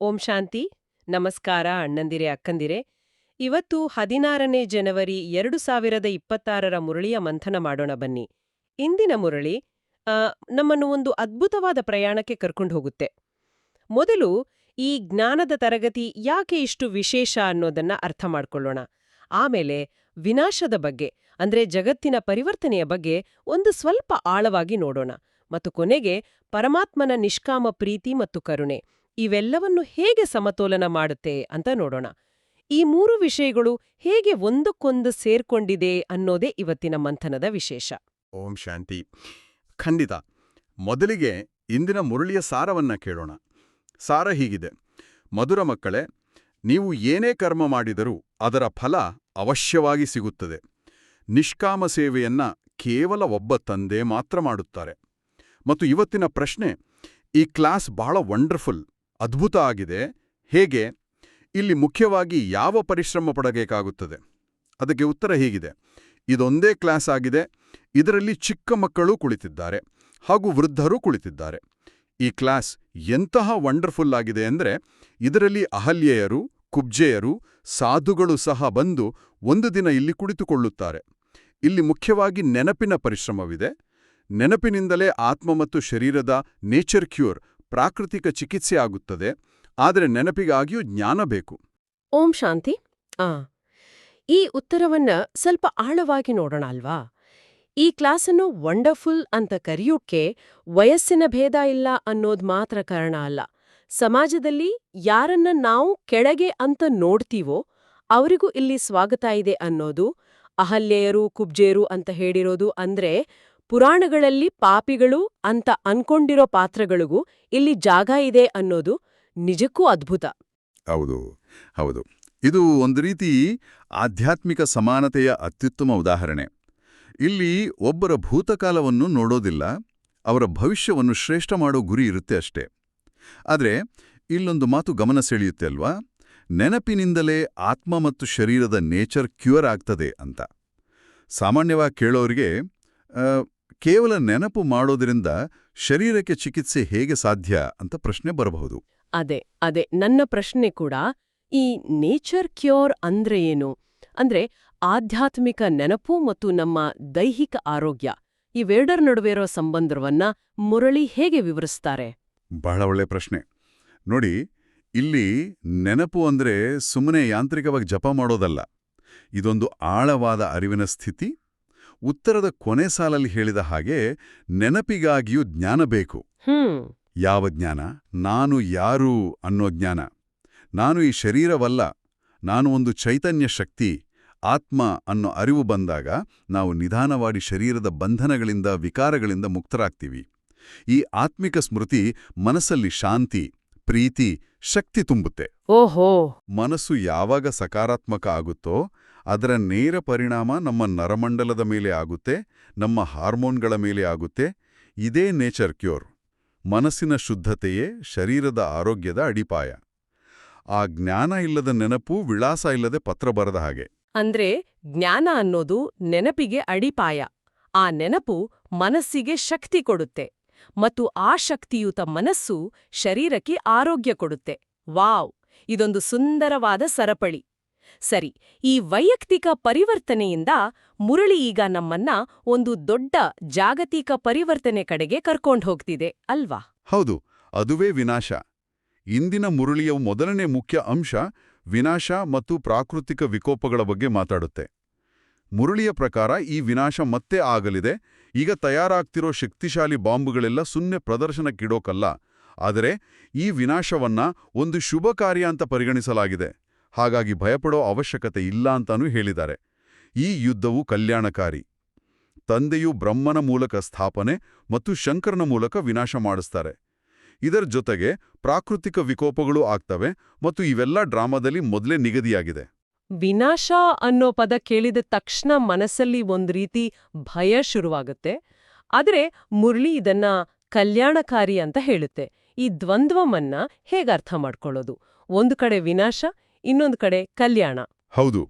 ಓಂ ಶಾಂತಿ, ನಮಸ್ಕಾರ ಅಣ್ಣಂದಿರೆ, ಅಕ್ಕಂದಿರೆ. ಇವತ್ತು ಹದಿನಾರನೇ ಜನವರಿ ಎರಡು ಸಾವಿರದ ಇಪ್ಪತ್ತಾರರ ಮುರಳಿಯ ಮಂಥನ ಮಾಡೋಣ ಬನ್ನಿ. ಇಂದಿನ ಮುರಳಿ ನಮ್ಮನ್ನು ಒಂದು ಅದ್ಭುತವಾದ ಪ್ರಯಾಣಕ್ಕೆ ಕರ್ಕೊಂಡು ಹೋಗುತ್ತೆ. ಮೊದಲು ಈ ಜ್ಞಾನದ ತರಗತಿ ಯಾಕೆ ಇಷ್ಟು ವಿಶೇಷ ಅನ್ನೋದನ್ನ ಅರ್ಥ ಮಾಡ್ಕೊಳ್ಳೋಣ. ಆಮೇಲೆ ವಿನಾಶದ ಬಗ್ಗೆ, ಅಂದ್ರೆ ಜಗತ್ತಿನ ಪರಿವರ್ತನೆಯ ಬಗ್ಗೆ ಒಂದು ಸ್ವಲ್ಪ ಆಳವಾಗಿ ನೋಡೋಣ. ಮತ್ತು ಕೊನೆಗೆ ಪರಮಾತ್ಮನ ನಿಷ್ಕಾಮ ಪ್ರೀತಿ ಮತ್ತು ಕರುಣೆ. ಇವೆಲ್ಲವನ್ನು ಹೇಗೆ ಸಮತೋಲನ ಮಾಡುತ್ತೆ ಅಂತ ನೋಡೋಣ. ಈ ಮೂರು ವಿಷಯಗಳು ಹೇಗೆ ಒಂದಕ್ಕೊಂದು ಸೇರ್ಕೊಂಡಿದೆ ಅನ್ನೋದೇ ಇವತ್ತಿನ ಮಂಥನದ ವಿಶೇಷ. ಓಂ ಶಾಂತಿ. ಖಂಡಿತ. ಮೊದಲಿಗೆ ಇಂದಿನ ಮುರಳಿಯ ಸಾರವನ್ನ ಕೇಳೋಣ. ಸಾರ ಹೀಗಿದೆ. ಮಧುರ ಮಕ್ಕಳೇ, ನೀವು ಏನೇ ಕರ್ಮ ಮಾಡಿದರೂ ಅದರ ಫಲ ಅವಶ್ಯವಾಗಿ ಸಿಗುತ್ತದೆ. ನಿಷ್ಕಾಮ ಸೇವೆಯನ್ನ ಕೇವಲ ಒಬ್ಬ ತಂದೆ ಮಾತ್ರ ಮಾಡುತ್ತಾರೆ. ಮತ್ತು ಇವತ್ತಿನ ಪ್ರಶ್ನೆ, ಈ ಕ್ಲಾಸ್ ಬಹಳ ವಂಡರ್ಫುಲ್. ಅದ್ಭುತ ಆಗಿದೆ. ಹೇಗೆ? ಇಲ್ಲಿ ಮುಖ್ಯವಾಗಿ ಯಾವ ಪರಿಶ್ರಮ ಪಡಬೇಕಾಗುತ್ತದೆ? ಅದಕ್ಕೆ ಉತ್ತರ ಹೀಗಿದೆ. ಇದೊಂದೇ ಕ್ಲಾಸ್ ಆಗಿದೆ. ಇದರಲ್ಲಿ ಚಿಕ್ಕ ಮಕ್ಕಳು ಕುಳಿತಿದ್ದಾರೆ. ಹಾಗೂ ವೃದ್ಧರು ಕುಳಿತಿದ್ದಾರೆ. ಈ ಕ್ಲಾಸ್ ಎಂತಹ ವಂಡರ್ಫುಲ್ ಆಗಿದೆ ಅಂದರೆ ಇದರಲ್ಲಿ ಅಹಲ್ಯೆಯರು, ಕುಬ್ಜೆಯರು, ಸಾಧುಗಳು ಸಹ ಬಂದು ಒಂದು ದಿನ ಇಲ್ಲಿ ಕುಳಿತುಕೊಳ್ಳುತ್ತಾರೆ. ಇಲ್ಲಿ ಮುಖ್ಯವಾಗಿ ನೆನಪಿನ ಪರಿಶ್ರಮವಿದೆ. ನೆನಪಿನಿಂದಲೇ ಆತ್ಮ ಮತ್ತು ಶರೀರದ ನೇಚರ್ ಕ್ಯೂರ್ ಪ್ರಾಕೃತಿಕ ಚಿಕಿತ್ಸೆ ಆಗುತ್ತದೆ, ಆದರೆ ನೆನಪಿಗಾಗಿಯೂ ಜ್ಞಾನ ಬೇಕು. ಓಂ ಶಾಂತಿ. ಆ, ಈ ಉತ್ತರವನ್ನ ಸ್ವಲ್ಪ ಆಳವಾಗಿ ನೋಡೋಣ ಅಲ್ವಾ? ಈ ಕ್ಲಾಸನ್ನು ವಂಡರ್ಫುಲ್ ಅಂತ ಕರೆಯೋಕ್ಕೆ ವಯಸ್ಸಿನ ಭೇದ ಇಲ್ಲ ಅನ್ನೋದು ಮಾತ್ರ ಕಾರಣ ಅಲ್ಲ. ಸಮಾಜದಲ್ಲಿ ಯಾರನ್ನ ನಾವು ಕೆಳಗೆ ಅಂತ ನೋಡ್ತೀವೋ ಅವರಿಗೂ ಇಲ್ಲಿ ಸ್ವಾಗತ ಇದೆ ಅನ್ನೋದು ಅಹಲ್ಯೆಯರು ಕುಬ್ಜೇರು ಅಂತ ಹೇಳಿರೋದು ಅಂದ್ರೆ ಪುರಾಣಗಳಲ್ಲಿ ಪಾಪಿಗಳು ಅಂತ ಅನ್ಕೊಂಡಿರೋ ಪಾತ್ರಗಳಿಗೂ ಇಲ್ಲಿ ಜಾಗ ಇದೆ ಅನ್ನೋದು ನಿಜಕ್ಕೂ ಅದ್ಭುತ. ಹೌದು ಹೌದು. ಇದು ಒಂದು ರೀತಿ ಆಧ್ಯಾತ್ಮಿಕ ಸಮಾನತೆಯ ಅತ್ಯುತ್ತಮ ಉದಾಹರಣೆ. ಇಲ್ಲಿ ಒಬ್ಬರ ಭೂತಕಾಲವನ್ನು ನೋಡೋದಿಲ್ಲ, ಅವರ ಭವಿಷ್ಯವನ್ನು ಶ್ರೇಷ್ಠ ಮಾಡೋ ಗುರಿ ಇರುತ್ತೆ ಅಷ್ಟೇ. ಆದರೆ, ಇಲ್ಲೊಂದು ಮಾತು ಗಮನ ಸೆಳೆಯುತ್ತೆ ಅಲ್ವಾ? ನೆನಪಿನಿಂದಲೇ ಆತ್ಮ ಮತ್ತು ಶರೀರದ ನೇಚರ್ ಕ್ಯೂರ್ ಆಗ್ತದೆ ಅಂತ. ಸಾಮಾನ್ಯವಾಗಿ ಕೇಳೋರಿಗೆ ಕೇವಲ ನೆನಪು ಮಾಡೋದ್ರಿಂದ ಶರೀರಕ್ಕೆ ಚಿಕಿತ್ಸೆ ಹೇಗೆ ಸಾಧ್ಯ ಅಂತ ಪ್ರಶ್ನೆ ಬರಬಹುದು. ಅದೇ ಅದೇ ನನ್ನ ಪ್ರಶ್ನೆ ಕೂಡ ಈ ನೇಚರ್ ಕ್ಯೂರ್ ಅಂದ್ರೆ ಏನು? ಅಂದ್ರೆ ಆಧ್ಯಾತ್ಮಿಕ ನೆನಪು ಮತ್ತು ನಮ್ಮ ದೈಹಿಕ ಆರೋಗ್ಯ ಇವೆರಡರ ನಡುವೆ ಇರೋ ಸಂಬಂಧವನ್ನ ಮುರಳಿ ಹೇಗೆ ವಿವರಿಸ್ತಾರೆ? ಬಹಳ ಒಳ್ಳೆ ಪ್ರಶ್ನೆ. ನೋಡಿ ಇಲ್ಲಿ ನೆನಪು ಅಂದ್ರೆ ಸುಮ್ಮನೆ ಯಾಂತ್ರಿಕವಾಗಿ ಜಪ ಮಾಡೋದಲ್ಲ. ಇದೊಂದು ಆಳವಾದ ಅರಿವಿನ ಸ್ಥಿತಿ ಉತ್ತರದ ಕೊನೆ ಸಾಲಲ್ಲಿ ಹೇಳಿದ ಹಾಗೆ ನೆನಪಿಗಾಗಿಯೂ ಜ್ಞಾನ ಬೇಕು. ಯಾವ ಜ್ಞಾನ? ನಾನು ಯಾರು ಅನ್ನೋ ಜ್ಞಾನ. ನಾನು ಈ ಶರೀರವಲ್ಲ. ನಾನು ಒಂದು ಚೈತನ್ಯ ಶಕ್ತಿ ಆತ್ಮ ಅನ್ನೋ ಅರಿವು ಬಂದಾಗ ನಾವು ನಿಧಾನವಾಗಿ ಶರೀರದ ಬಂಧನಗಳಿಂದ ವಿಕಾರಗಳಿಂದ ಮುಕ್ತರಾಗ್ತೀವಿ. ಈ ಆತ್ಮಿಕ ಸ್ಮೃತಿ ಮನಸ್ಸಲ್ಲಿ ಶಾಂತಿ ಪ್ರೀತಿ ಶಕ್ತಿ ತುಂಬುತ್ತೆ. ಓಹೋ. ಮನಸ್ಸು ಯಾವಾಗ ಸಕಾರಾತ್ಮಕ ಆಗುತ್ತೋ ಅದರ ನೇರ ಪರಿಣಾಮ ನಮ್ಮ ನರಮಂಡಲದ ಮೇಲೆ ಆಗುತ್ತೆ, ನಮ್ಮ ಹಾರ್ಮೋನ್ಗಳ ಮೇಲೆ ಆಗುತ್ತೆ. ಇದೇ ನೇಚರ್ ಕ್ಯೂರ್. ಮನಸ್ಸಿನ ಶುದ್ಧತೆಯೇ ಶರೀರದ ಆರೋಗ್ಯದ ಅಡಿಪಾಯ. ಆ ಜ್ಞಾನ ಇಲ್ಲದ ನೆನಪು ವಿಳಾಸ ಇಲ್ಲದೆ ಪತ್ರ ಬರದ ಹಾಗೆ. ಅಂದ್ರೆ ಜ್ಞಾನ ಅನ್ನೋದು ನೆನಪಿಗೆ ಅಡಿಪಾಯ. ಆ ನೆನಪು ಮನಸ್ಸಿಗೆ ಶಕ್ತಿ ಕೊಡುತ್ತೆ ಮತ್ತು ಆ ಶಕ್ತಿಯುತ ಮನಸ್ಸು ಶರೀರಕ್ಕೆ ಆರೋಗ್ಯ ಕೊಡುತ್ತೆ. ವಾವ್! ಇದೊಂದು ಸುಂದರವಾದ ಸರಪಳಿ. ಸರಿ, ಈ ವೈಯಕ್ತಿಕ ಪರಿವರ್ತನೆಯಿಂದ ಮುರಳಿ ಈಗ ನಮ್ಮನ್ನ ಒಂದು ದೊಡ್ಡ ಜಾಗತಿಕ ಪರಿವರ್ತನೆ ಕಡೆಗೆ ಕರ್ಕೊಂಡು ಹೋಗ್ತಿದೆ, ಅಲ್ವಾ? ಹೌದು, ಅದುವೇ ವಿನಾಶ. ಇಂದಿನ ಮುರಳಿಯ ಮೊದಲನೇ ಮುಖ್ಯ ಅಂಶ ವಿನಾಶ ಮತ್ತು ಪ್ರಾಕೃತಿಕ ವಿಕೋಪಗಳ ಬಗ್ಗೆ ಮಾತಾಡುತ್ತೆ. ಮುರಳಿಯ ಪ್ರಕಾರ ಈ ವಿನಾಶ ಮತ್ತೆ ಆಗಲಿದೆ. ಈಗ ತಯಾರಾಗ್ತಿರೋ ಶಕ್ತಿಶಾಲಿ ಬಾಂಬುಗಳೆಲ್ಲ ಸುನ್ನೆ ಪ್ರದರ್ಶನಕ್ಕಿಡೋಕಲ್ಲ. ಆದರೆ ಈ ವಿನಾಶವನ್ನ ಒಂದು ಶುಭ ಕಾರ್ಯ ಅಂತ ಪರಿಗಣಿಸಲಾಗಿದೆ. ಹಾಗಾಗಿ ಭಯಪಡೋ ಅವಶ್ಯಕತೆ ಇಲ್ಲ ಅಂತಾನೂ ಹೇಳಿದ್ದಾರೆ. ಈ ಯುದ್ಧವು ಕಲ್ಯಾಣಕಾರಿ. ತಂದೆಯು ಬ್ರಹ್ಮನ ಮೂಲಕ ಸ್ಥಾಪನೆ ಮತ್ತು ಶಂಕರನ ಮೂಲಕ ವಿನಾಶ ಮಾಡಿಸ್ತಾರೆ. ಇದರ ಜೊತೆಗೆ ಪ್ರಾಕೃತಿಕ ವಿಕೋಪಗಳು ಆಗ್ತವೆ ಮತ್ತು ಇವೆಲ್ಲ ಡ್ರಾಮಾದಲ್ಲಿ ಮೊದಲೇ ನಿಗದಿಯಾಗಿದೆ. ವಿನಾಶ ಅನ್ನೋ ಪದ ಕೇಳಿದ ತಕ್ಷಣ ಮನಸ್ಸಲ್ಲಿ ಒಂದು ರೀತಿ ಭಯ ಶುರುವಾಗುತ್ತೆ. ಆದರೆ ಮುರಳಿ ಇದನ್ನ ಕಲ್ಯಾಣಕಾರಿ ಅಂತ ಹೇಳುತ್ತೆ. ಈ ದ್ವಂದ್ವಮನ್ನ ಹೇಗರ್ಥ ಮಾಡ್ಕೊಳ್ಳೋದು? ಒಂದು ಕಡೆ ವಿನಾಶ ಇನ್ನೊಂದು ಕಡೆ ಕಲ್ಯಾಣ. ಹೌದು.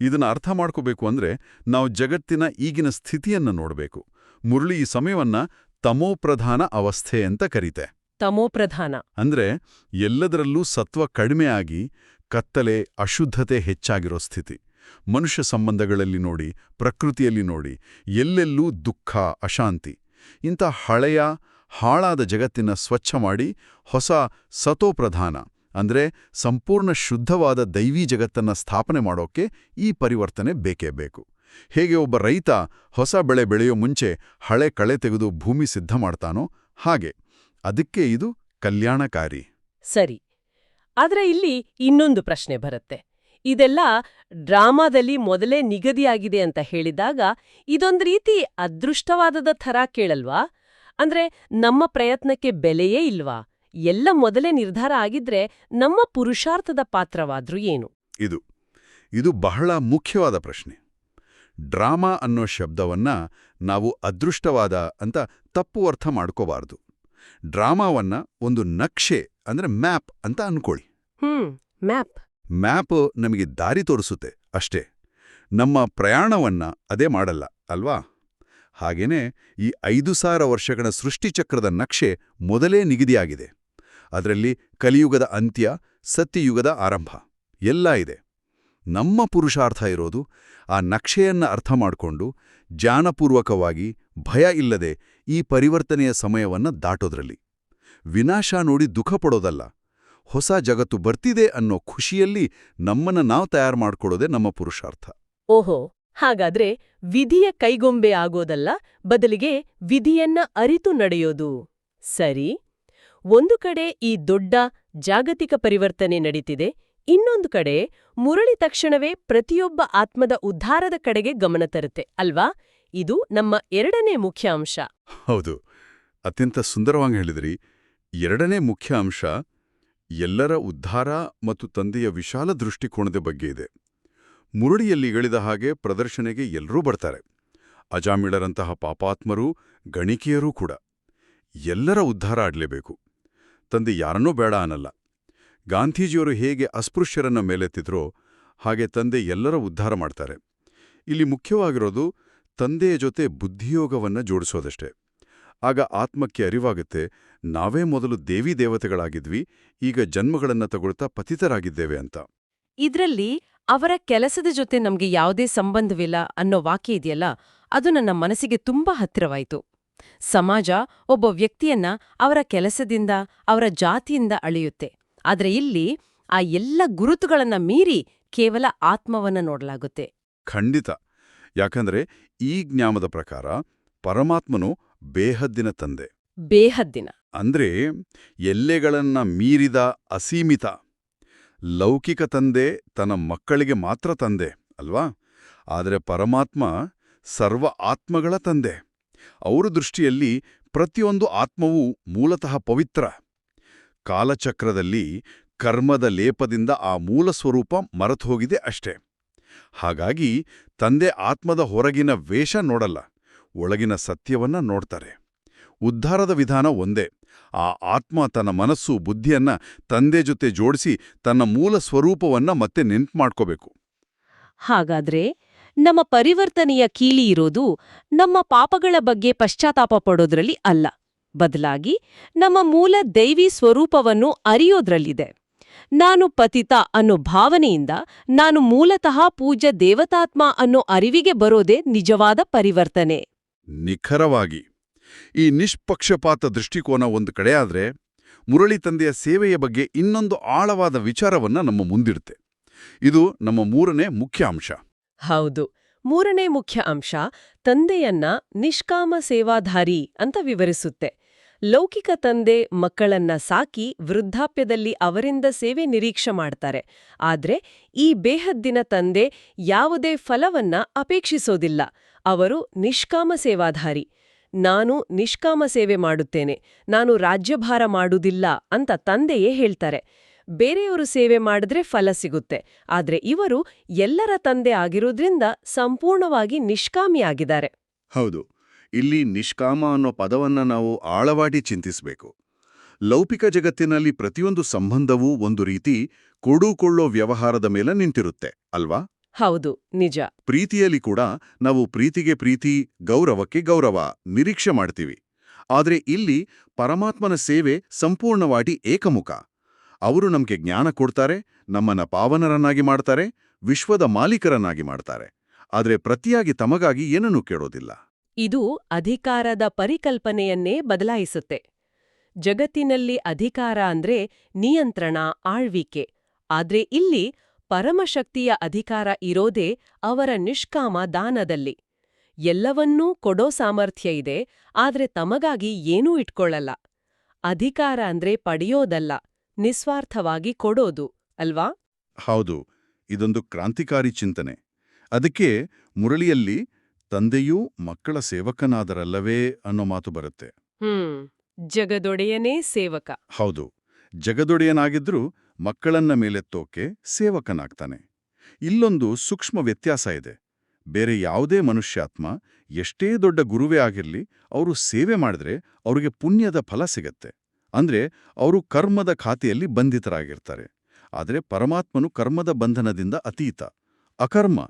ಇದನ್ನ ಅರ್ಥ ಮಾಡ್ಕೋಬೇಕು ಅಂದ್ರೆ ನಾವು ಜಗತ್ತಿನ ಈಗಿನ ಸ್ಥಿತಿಯನ್ನ ನೋಡಬೇಕು. ಮುರಳಿ ಈ ಸಮಯವನ್ನ ತಮೋಪ್ರಧಾನ ಅವಸ್ಥೆ ಅಂತ ಕರೀತೆ. ತಮೋಪ್ರಧಾನ. ಅಂದ್ರೆ ಎಲ್ಲದರಲ್ಲೂ ಸತ್ವ ಕಡಿಮೆಯಾಗಿ ಕತ್ತಲೆ ಅಶುದ್ಧತೆ ಹೆಚ್ಚಾಗಿರೋ ಸ್ಥಿತಿ. ಮನುಷ್ಯ ಸಂಬಂಧಗಳಲ್ಲಿ ನೋಡಿ ಪ್ರಕೃತಿಯಲ್ಲಿ ನೋಡಿ ಎಲ್ಲೆಲ್ಲೂ ದುಃಖ ಅಶಾಂತಿ. ಇಂಥ ಹಳೆಯ ಹಾಳಾದ ಜಗತ್ತಿನ ಸ್ವಚ್ಛ ಮಾಡಿ ಹೊಸ ಸತೋಪ್ರಧಾನ. ಅಂದ್ರೆ ಸಂಪೂರ್ಣ ಶುದ್ಧವಾದ ದೈವಿ ಜಗತ್ತನ್ನ ಸ್ಥಾಪನೆ ಮಾಡೋಕೆ ಈ ಪರಿವರ್ತನೆ ಬೇಕೇ ಬೇಕು. ಹೇಗೆ ಒಬ್ಬ ರೈತ ಹೊಸ ಬೆಳೆ ಬೆಳೆಯೋ ಮುಂಚೆ ಹಳೆ ಕಳೆ ತೆಗೆದು ಭೂಮಿ ಸಿದ್ಧ ಮಾಡ್ತಾನೋ ಹಾಗೆ. ಅದಕ್ಕೆ ಇದು ಕಲ್ಯಾಣಕಾರಿ. ಸರಿ. ಆದರೆ ಇಲ್ಲಿ ಇನ್ನೊಂದು ಪ್ರಶ್ನೆ ಬರುತ್ತೆ. ಇದೆಲ್ಲ ಡ್ರಾಮಾದಲ್ಲಿ ಮೊದಲೇ ನಿಗದಿಯಾಗಿದೆ ಅಂತ ಹೇಳಿದಾಗ ಇದೊಂದು ರೀತಿ ಅದೃಷ್ಟವಾದದ ಥರ ಕೇಳಲ್ವಾ? ಅಂದ್ರೆ ನಮ್ಮ ಪ್ರಯತ್ನಕ್ಕೆ ಬೆಲೆಯೇ ಇಲ್ವಾ? ಎಲ್ಲ ಮೊದಲೇ ನಿರ್ಧಾರ ಆಗಿದ್ರೆ ನಮ್ಮ ಪುರುಷಾರ್ಥದ ಪಾತ್ರವಾದ್ರೂ ಏನು? ಇದು ಇದು ಬಹಳ ಮುಖ್ಯವಾದ ಪ್ರಶ್ನೆ. ಡ್ರಾಮಾ ಅನ್ನೋ ಶಬ್ದವನ್ನ ನಾವು ಅದೃಷ್ಟವಾದ ಅಂತ ತಪ್ಪು ಅರ್ಥ ಮಾಡ್ಕೋಬಾರ್ದು. ಡ್ರಾಮಾವನ್ನ ಒಂದು ನಕ್ಷೆ ಅಂದ್ರೆ ಮ್ಯಾಪ್ ಅಂತ ಅನ್ಕೊಳ್ಳಿ. ಹ್ಮ್ ಮ್ಯಾಪ್. ಮ್ಯಾಪ್ ನಮಗೆ ದಾರಿ ತೋರಿಸುತ್ತೆ ಅಷ್ಟೇ. ನಮ್ಮ ಪ್ರಯಾಣವನ್ನ ಅದೇ ಮಾಡಲ್ಲ ಅಲ್ವಾ? ಹಾಗೇನೆ ಈ ಐದು ಸಾವಿರ ವರ್ಷಗಳ ಸೃಷ್ಟಿಚಕ್ರದ ನಕ್ಷೆ ಮೊದಲೇ ನಿಗದಿಯಾಗಿದೆ. ಅದರಲ್ಲಿ ಕಲಿಯುಗದ ಅಂತ್ಯ, ಸತ್ಯಯುಗದ ಆರಂಭ. ಎಲ್ಲ ಇದೆ. ನಮ್ಮ ಪುರುಷಾರ್ಥ ಇರೋದು ಆ ನಕ್ಷೆಯನ್ನ ಅರ್ಥ ಮಾಡಿಕೊಂಡು ಜಾನಪೂರ್ವಕವಾಗಿ ಭಯ ಇಲ್ಲದೆ ಈ ಪರಿವರ್ತನೆಯ ಸಮಯವನ್ನ ದಾಟೋದ್ರಲ್ಲಿ. ವಿನಾಶ ನೋಡಿ ದುಃಖ ಪಡೋದಲ್ಲ. ಹೊಸ ಜಗತ್ತು ಬರ್ತಿದೆ ಅನ್ನೋ ಖುಷಿಯಲ್ಲಿ ನಮ್ಮನ್ನ ನಾವು ತಯಾರು ಮಾಡ್ಕೊಳ್ಳೋದೇ ನಮ್ಮ ಪುರುಷಾರ್ಥ. ಓಹೋ, ಹಾಗಾದ್ರೆ ವಿಧಿಯ ಕೈಗೊಂಬೆ ಆಗೋದಲ್ಲ, ಬದಲಿಗೆ ವಿಧಿಯನ್ನ ಅರಿತು ನಡೆಯೋದು. ಸರಿ. ಒಂದು ಕಡೆ ಈ ದೊಡ್ಡ ಜಾಗತಿಕ ಪರಿವರ್ತನೆ ನಡೀತಿದೆ, ಇನ್ನೊಂದು ಕಡೆ ಮುರಳಿ ತಕ್ಷಣವೇ ಪ್ರತಿಯೊಬ್ಬ ಆತ್ಮದ ಉದ್ಧಾರದ ಕಡೆಗೆ ಗಮನ ತರುತ್ತೆ, ಅಲ್ವಾ? ಇದು ನಮ್ಮ ಎರಡನೇ ಮುಖ್ಯ ಅಂಶ. ಹೌದು. ಅತ್ಯಂತ ಸುಂದರವಾಗಿ ಹೇಳಿದ್ರಿ. ಎರಡನೇ ಮುಖ್ಯ ಅಂಶ ಎಲ್ಲರ ಉದ್ಧಾರ ಮತ್ತು ತಂದೆಯ ವಿಶಾಲ ದೃಷ್ಟಿಕೋನದ ಬಗ್ಗೆ ಇದೆ. ಮುರಳಿಯಲ್ಲಿ ಇಳಿದ ಹಾಗೆ ಪ್ರದರ್ಶನೆಗೆ ಎಲ್ಲರೂ ಬರ್ತಾರೆ. ಅಜಾಮಿಳರಂತಹ ಪಾಪಾತ್ಮರು, ಗಣಿಕೆಯರೂ ಕೂಡ. ಎಲ್ಲರ ಉದ್ಧಾರ ಆಡ್ಲೇಬೇಕು. ತಂದೆ ಯಾರನ್ನೂ ಬೇಡ ಅನ್ನಲ್ಲ. ಗಾಂಧೀಜಿಯವರು ಹೇಗೆ ಅಸ್ಪೃಶ್ಯರನ್ನು ಮೇಲೆತ್ತಿದ್ರೋ ಹಾಗೆ ತಂದೆ ಎಲ್ಲರ ಉದ್ಧಾರ ಮಾಡ್ತಾರೆ. ಇಲ್ಲಿ ಮುಖ್ಯವಾಗಿರೋದು ತಂದೆಯ ಜೊತೆ ಬುದ್ಧಿಯೋಗವನ್ನ ಜೋಡಿಸೋದಷ್ಟೇ. ಆಗ ಆತ್ಮಕ್ಕೆ ಅರಿವಾಗುತ್ತೆ, ನಾವೇ ಮೊದಲು ದೇವಿ ದೇವತೆಗಳಾಗಿದ್ವಿ, ಈಗ ಜನ್ಮಗಳನ್ನು ತಗೊಳ್ತಾ ಪತಿತರಾಗಿದ್ದೇವೆ ಅಂತ. ಇದರಲ್ಲಿ ಅವರ ಕೆಲಸದ ಜೊತೆ ನಮಗೆ ಯಾವುದೇ ಸಂಬಂಧವಿಲ್ಲ ಅನ್ನೋ ವಾಕ್ಯ ಇದೆಯಲ್ಲ, ಅದು ನನ್ನ ಮನಸ್ಸಿಗೆ ತುಂಬಾ ಹತ್ತಿರವಾಯಿತು. ಸಮಾಜ ಒಬ್ಬ ವ್ಯಕ್ತಿಯನ್ನ ಅವರ ಕೆಲಸದಿಂದ ಅವರ ಜಾತಿಯಿಂದ ಅಳೆಯುತ್ತೆ. ಆದ್ರೆ ಇಲ್ಲಿ ಆ ಎಲ್ಲ ಗುರುತುಗಳನ್ನ ಮೀರಿ ಕೇವಲ ಆತ್ಮವನ್ನ ನೋಡಲಾಗುತ್ತೆ. ಖಂಡಿತ. ಯಾಕಂದ್ರೆ ಈ ಜ್ಞಾಮದ ಪ್ರಕಾರ ಪರಮಾತ್ಮನು ಬೇಹದ್ದಿನ ತಂದೆ. ಬೇಹದ್ದಿನ. ಅಂದ್ರೆ ಎಲ್ಲೆಗಳನ್ನ ಮೀರಿದ ಅಸೀಮಿತ ಲೌಕಿಕ ತಂದೆ ತನ್ನ ಮಕ್ಕಳಿಗೆ ಮಾತ್ರ ತಂದೆ ಅಲ್ವಾ? ಆದರೆ ಪರಮಾತ್ಮ ಸರ್ವ ಆತ್ಮಗಳ ತಂದೆ. ಅವರ ದೃಷ್ಟಿಯಲ್ಲಿ ಪ್ರತಿಯೊಂದು ಆತ್ಮವೂ ಮೂಲತಃ ಪವಿತ್ರ. ಕಾಲಚಕ್ರದಲ್ಲಿ ಕರ್ಮದ ಲೇಪದಿಂದ ಆ ಮೂಲ ಸ್ವರೂಪ ಮರೆತುಹೋಗಿದೆ ಅಷ್ಟೇ. ಹಾಗಾಗಿ ತಂದೆ ಆತ್ಮದ ಹೊರಗಿನ ವೇಷ ನೋಡಲ್ಲ, ಒಳಗಿನ ಸತ್ಯವನ್ನ ನೋಡ್ತಾರೆ. ಉದ್ಧಾರದ ವಿಧಾನ ಒಂದೇ, ಆ ಆತ್ಮ ತನ್ನ ಮನಸ್ಸು, ಬುದ್ಧಿಯನ್ನ ತಂದೆ ಜೊತೆ ಜೋಡಿಸಿ ತನ್ನ ಮೂಲ ಸ್ವರೂಪವನ್ನ ಮತ್ತೆ ನೆನ್ಪು ಮಾಡ್ಕೋಬೇಕು. ಹಾಗಾದ್ರೆ ನಮ್ಮ ಪರಿವರ್ತನೆಯ ಕೀಲಿ ಇರೋದು ನಮ್ಮ ಪಾಪಗಳ ಬಗ್ಗೆ ಪಶ್ಚಾತ್ತಾಪ ಪಡೋದ್ರಲ್ಲಿ ಅಲ್ಲ. ಬದಲಾಗಿ ನಮ್ಮ ಮೂಲ ದೈವಿ ಸ್ವರೂಪವನ್ನು ಅರಿಯೋದ್ರಲ್ಲಿದೆ. ನಾನು ಪತಿತ ಅನ್ನೋ ಭಾವನೆಯಿಂದ ನಾನು ಮೂಲತಃ ಪೂಜ್ಯ ದೇವತಾತ್ಮ ಅನ್ನೋ ಅರಿವಿಗೆ ಬರೋದೇ ನಿಜವಾದ ಪರಿವರ್ತನೆ. ನಿಖರವಾಗಿ, ಈ ನಿಷ್ಪಕ್ಷಪಾತ ದೃಷ್ಟಿಕೋನ ಒಂದು ಕಡೆ ಮುರಳಿ ತಂದೆಯ ಸೇವೆಯ ಬಗ್ಗೆ ಇನ್ನೊಂದು ಆಳವಾದ ವಿಚಾರವನ್ನ ನಮ್ಮ ಮುಂದಿಡುತ್ತೆ. ಇದು ನಮ್ಮ ಮೂರನೇ ಮುಖ್ಯ ಅಂಶ ಹೌದು. ಮೂರನೇ ಮುಖ್ಯ ಅಂಶ, ತಂದೆಯನ್ನ ನಿಷ್ಕಾಮ ಸೇವಾಧಾರಿ ಅಂತ ವಿವರಿಸುತ್ತೆ. ಲೌಕಿಕ ತಂದೆ ಮಕ್ಕಳನ್ನ ಸಾಕಿ ವೃದ್ಧಾಪ್ಯದಲ್ಲಿ ಅವರಿಂದ ಸೇವೆ ನಿರೀಕ್ಷೆ ಮಾಡ್ತಾರೆ. ಆದ್ರೆ ಈ ಬೇಹದ್ದಿನ ತಂದೆ ಯಾವುದೇ ಫಲವನ್ನ ಅಪೇಕ್ಷಿಸೋದಿಲ್ಲ. ಅವರು ನಿಷ್ಕಾಮ ಸೇವಾಧಾರಿ. ನಾನು ನಿಷ್ಕಾಮ ಸೇವೆ ಮಾಡುತ್ತೇನೆ. ನಾನು ರಾಜ್ಯಭಾರ ಮಾಡುವುದಿಲ್ಲ ಅಂತ ತಂದೆಯೇ ಹೇಳ್ತಾರೆ. ಬೇರೆಯವರು ಸೇವೆ ಮಾಡಿದ್ರೆ ಫಲ ಸಿಗುತ್ತೆ. ಆದ್ರೆ ಇವರು ಎಲ್ಲರ ತಂದೆ ಆಗಿರೋದ್ರಿಂದ ಸಂಪೂರ್ಣವಾಗಿ ನಿಷ್ಕಾಮಿಯಾಗಿದ್ದಾರೆ ಹೌದು. ಇಲ್ಲಿ ನಿಷ್ಕಾಮ ಅನ್ನೋ ಪದವನ್ನ ನಾವು ಆಳವಾಗಿ ಚಿಂತಿಸಬೇಕು. ಲೌಕಿಕ ಜಗತ್ತಿನಲ್ಲಿ ಪ್ರತಿಯೊಂದು ಸಂಬಂಧವೂ ಒಂದು ರೀತಿ ಕೊಡುಕೊಳ್ಳೋ ವ್ಯವಹಾರದ ಮೇಲೆ ನಿಂತಿರುತ್ತೆ ಅಲ್ವಾ? ಹೌದು ನಿಜ. ಪ್ರೀತಿಯಲ್ಲಿ ಕೂಡ ನಾವು ಪ್ರೀತಿಗೆ ಪ್ರೀತಿ ಗೌರವಕ್ಕೆ ಗೌರವ ನಿರೀಕ್ಷೆ ಮಾಡ್ತೀವಿ. ಆದರೆ ಇಲ್ಲಿ ಪರಮಾತ್ಮನ ಸೇವೆ ಸಂಪೂರ್ಣವಾಗಿ ಏಕಮುಖ. ಅವರು ನಮಗೆ ಜ್ಞಾನ ಕೊಡ್ತಾರೆ, ನಮ್ಮನ್ನ ಪಾವನರನ್ನಾಗಿ ಮಾಡ್ತಾರೆ, ವಿಶ್ವದ ಮಾಲೀಕರನ್ನಾಗಿ ಮಾಡ್ತಾರೆ. ಆದರೆ ಪ್ರತಿಯಾಗಿ ತಮಗಾಗಿ ಏನನ್ನೂ ಕೇಳೋದಿಲ್ಲ. ಇದು ಅಧಿಕಾರದ ಪರಿಕಲ್ಪನೆಯನ್ನೇ ಬದಲಾಯಿಸುತ್ತೆ. ಜಗತ್ತಿನಲ್ಲಿ ಅಧಿಕಾರ ಅಂದ್ರೆ ನಿಯಂತ್ರಣ, ಆಳ್ವಿಕೆ. ಆದ್ರೆ ಇಲ್ಲಿ ಪರಮಶಕ್ತಿಯ ಅಧಿಕಾರ ಇರೋದೇ ಅವರ ನಿಷ್ಕಾಮ ದಾನದಲ್ಲಿ. ಎಲ್ಲವನ್ನೂ ಕೊಡೋ ಸಾಮರ್ಥ್ಯ ಇದೆ, ಆದ್ರೆ ತಮಗಾಗಿ ಏನೂ ಇಟ್ಕೊಳ್ಳಲ್ಲ. ಅಧಿಕಾರ ಅಂದ್ರೆ ಪಡೆಯೋದಲ್ಲ. ನಿಸ್ವಾರ್ಥವಾಗಿ ಕೊಡೋದು ಅಲ್ವಾ? ಹೌದು ಇದೊಂದು ಕ್ರಾಂತಿಕಾರಿ ಚಿಂತನೆ. ಅದಕ್ಕೆ ಮುರಳಿಯಲ್ಲಿ ತಂದೆಯೂ ಮಕ್ಕಳ ಸೇವಕನಾದರಲ್ಲವೇ ಅನ್ನೋ ಮಾತು ಬರುತ್ತೆ. ಹ್ಮ್ ಜಗದೊಡೆಯನೇ ಸೇವಕ. ಹೌದು ಜಗದೊಡೆಯನಾಗಿದ್ರೂ ಮಕ್ಕಳನ್ನ ಮೇಲೆತ್ತೋಕೆ ಸೇವಕನಾಗ್ತಾನೆ. ಇಲ್ಲೊಂದು ಸೂಕ್ಷ್ಮ ವ್ಯತ್ಯಾಸ ಇದೆ. ಬೇರೆ ಯಾವುದೇ ಮನುಷ್ಯಾತ್ಮ ಎಷ್ಟೇ ದೊಡ್ಡ ಗುರುವೇ ಆಗಿರ್ಲಿ ಅವರು ಸೇವೆ ಮಾಡಿದ್ರೆ ಅವರಿಗೆ ಪುಣ್ಯದ ಫಲ ಸಿಗತ್ತೆ. ಅಂದ್ರೆ ಅವರು ಕರ್ಮದ ಖಾತೆಯಲ್ಲಿ ಬಂಧಿತರಾಗಿರ್ತಾರೆ. ಆದರೆ ಪರಮಾತ್ಮನು ಕರ್ಮದ ಬಂಧನದಿಂದ ಅತೀತ. ಅಕರ್ಮ,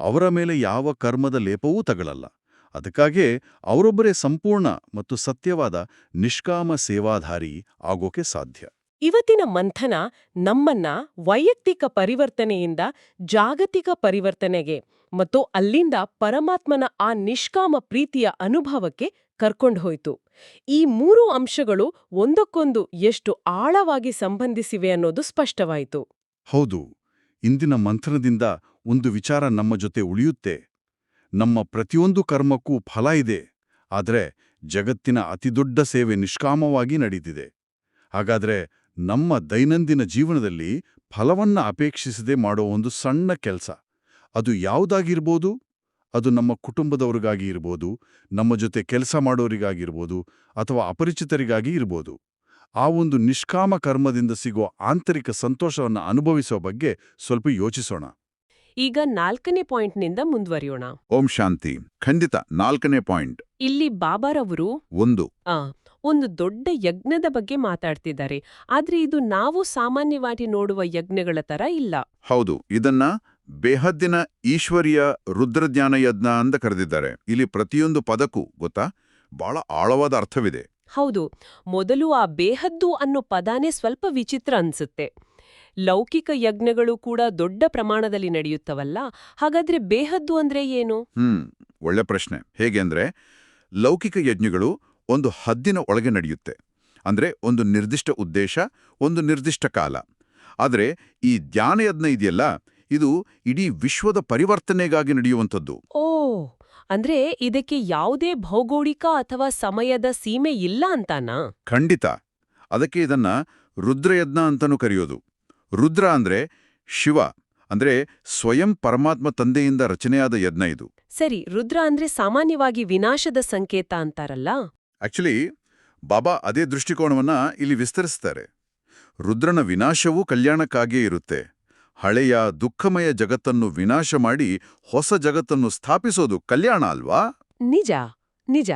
ಅವರ ಮೇಲೆ ಯಾವ ಕರ್ಮದ ಲೇಪವೂ ತಗಳಲ್ಲ. ಅದಕ್ಕಾಗೇ ಅವರೊಬ್ಬರೇ ಸಂಪೂರ್ಣ ಮತ್ತು ಸತ್ಯವಾದ ನಿಷ್ಕಾಮ ಸೇವಾಧಾರಿ ಆಗೋಕೆ ಸಾಧ್ಯ. ಇವತ್ತಿನ ಮಂಥನ ನಮ್ಮನ್ನ ವೈಯಕ್ತಿಕ ಪರಿವರ್ತನೆಯಿಂದ ಜಾಗತಿಕ ಪರಿವರ್ತನೆಗೆ ಮತ್ತು ಅಲ್ಲಿಂದ ಪರಮಾತ್ಮನ ಆ ನಿಷ್ಕಾಮ ಪ್ರೀತಿಯ ಅನುಭವಕ್ಕೆ ಕರ್ಕೊಂಡು ಹೋಯಿತು. ಈ ಮೂರು ಅಂಶಗಳು ಒಂದಕ್ಕೊಂದು ಎಷ್ಟು ಆಳವಾಗಿ ಸಂಬಂಧಿಸಿವೆ ಅನ್ನೋದು ಸ್ಪಷ್ಟವಾಯಿತು. ಹೌದು, ಇಂದಿನ ಮಂಥನದಿಂದ ಒಂದು ವಿಚಾರ ನಮ್ಮ ಜೊತೆ ಉಳಿಯುತ್ತೆ. ನಮ್ಮ ಪ್ರತಿಯೊಂದು ಕರ್ಮಕ್ಕೂ ಫಲ ಇದೆ, ಆದರೆ ಜಗತ್ತಿನ ಅತಿದೊಡ್ಡ ಸೇವೆ ನಿಷ್ಕಾಮವಾಗಿ ನಡೀತಿದೆ. ಹಾಗಾದ್ರೆ ನಮ್ಮ ದೈನಂದಿನ ಜೀವನದಲ್ಲಿ ಫಲವನ್ನ ಅಪೇಕ್ಷಿಸದೆ ಮಾಡೋ ಒಂದು ಸಣ್ಣ ಕೆಲಸ, ಅದು ಯಾವುದಾಗಿರ್ಬೋದು? ಅದು ನಮ್ಮ ಕುಟುಂಬದವರಿಗಾಗಿ ಇರ್ಬೋದು ನಮ್ಮ ಜೊತೆ ಕೆಲಸ ಮಾಡೋರಿಗಾಗಿರ್ಬೋದು ಅಥವಾ ಅಪರಿಚಿತರಿಗಾಗಿ ಇರ್ಬೋದು. ಆ ಒಂದು ನಿಷ್ಕಾಮ ಕರ್ಮದಿಂದ ಸಿಗೋ ಆಂತರಿಕ ಸಂತೋಷವನ್ನು ಅನುಭವಿಸೋ ಬಗ್ಗೆ ಸ್ವಲ್ಪ ಯೋಚಿಸೋಣ. ಈಗ ನಾಲ್ಕನೇ ಪಾಯಿಂಟ್ನಿಂದ ಮುಂದುವರಿಯೋಣ. ಓಂ ಶಾಂತಿ. ಖಂಡಿತ ನಾಲ್ಕನೇ ಪಾಯಿಂಟ್. ಇಲ್ಲಿ ಬಾಬಾರವರು ಒಂದು. ಆ ಒಂದು ದೊಡ್ಡ ಯಜ್ಞದ ಬಗ್ಗೆ ಮಾತಾಡ್ತಿದ್ದಾರೆ. ಆದ್ರೆ ಇದು ನಾವು ಸಾಮಾನ್ಯವಾಗಿ ನೋಡುವ ಯಜ್ಞಗಳ ತರ ಇಲ್ಲ. ಹೌದು ಇದನ್ನ ಬೇಹದ್ದಿನ ಈಶ್ವರಿಯ ರುದ್ರಜ್ಞಾನ ಯಜ್ಞ ಅಂತ ಕರೆದಿದ್ದಾರೆ. ಇಲ್ಲಿ ಪ್ರತಿಯೊಂದು ಪದಕ್ಕೂ ಗೊತ್ತಾ? ಬಹಳ ಆಳವಾದ ಅರ್ಥವಿದೆ. ಹೌದು. ಮೊದಲು ಆ ಬೇಹದ್ದು ಅನ್ನೋ ಪದಾನೇ ಸ್ವಲ್ಪ ವಿಚಿತ್ರ ಅನ್ಸುತ್ತೆ. ಲೌಕಿಕ ಯಜ್ಞಗಳು ಕೂಡ ದೊಡ್ಡ ಪ್ರಮಾಣದಲ್ಲಿ ನಡೆಯುತ್ತವಲ್ಲ? ಹಾಗಾದ್ರೆ ಬೇಹದ್ದು ಅಂದ್ರೆ ಏನು? ಹ್ಮ್ ಒಳ್ಳೆ ಪ್ರಶ್ನೆ. ಹೇಗೆಂದ್ರೆ ಲೌಕಿಕ ಯಜ್ಞಗಳು ಒಂದು ಹದ್ದಿನ ಒಳಗೆ ನಡೆಯುತ್ತೆ. ಅಂದ್ರೆ ಒಂದು ನಿರ್ದಿಷ್ಟ ಉದ್ದೇಶ ಒಂದು ನಿರ್ದಿಷ್ಟ ಕಾಲ. ಆದರೆ ಈ ಧ್ಯಾನಯಜ್ಞ ಇದೆಯಲ್ಲ? ಇದು ಇಡೀ ವಿಶ್ವದ ಪರಿವರ್ತನೆಗಾಗಿ ನಡೆಯುವಂಥದ್ದು. ಓ ಅಂದ್ರೆ ಇದಕ್ಕೆ ಯಾವುದೇ ಭೌಗೋಳಿಕ ಅಥವಾ ಸಮಯದ ಸೀಮೆ ಇಲ್ಲ ಅಂತಾನಾ? ಖಂಡಿತ. ಅದಕ್ಕೆ ಇದನ್ನ ರುದ್ರಯಜ್ಞ ಅಂತನೂ ಕರೆಯೋದು. ರುದ್ರ ಅಂದ್ರೆ ಶಿವ ಅಂದ್ರೆ ಸ್ವಯಂ ಪರಮಾತ್ಮ ತಂದೆಯಿಂದ ರಚನೆಯಾದ ಯಜ್ಞ ಇದು. ಸರಿ ರುದ್ರ ಅಂದ್ರೆ ಸಾಮಾನ್ಯವಾಗಿ ವಿನಾಶದ ಸಂಕೇತ ಅಂತಾರಲ್ಲ? ಆಕ್ಚುಲಿ ಬಾಬಾ ಅದೇ ದೃಷ್ಟಿಕೋನವನ್ನ ಇಲ್ಲಿ ವಿಸ್ತರಿಸ್ತಾರೆ. ರುದ್ರನ ವಿನಾಶವೂ ಕಲ್ಯಾಣಕ್ಕಾಗಿಯೇ ಇರುತ್ತೆ. ಹಳೆಯ ದುಃಖಮಯ ಜಗತ್ತನ್ನು ವಿನಾಶ ಮಾಡಿ ಹೊಸ ಜಗತ್ತನ್ನು ಸ್ಥಾಪಿಸೋದು ಕಲ್ಯಾಣ ಅಲ್ವಾ? ನಿಜ ನಿಜ.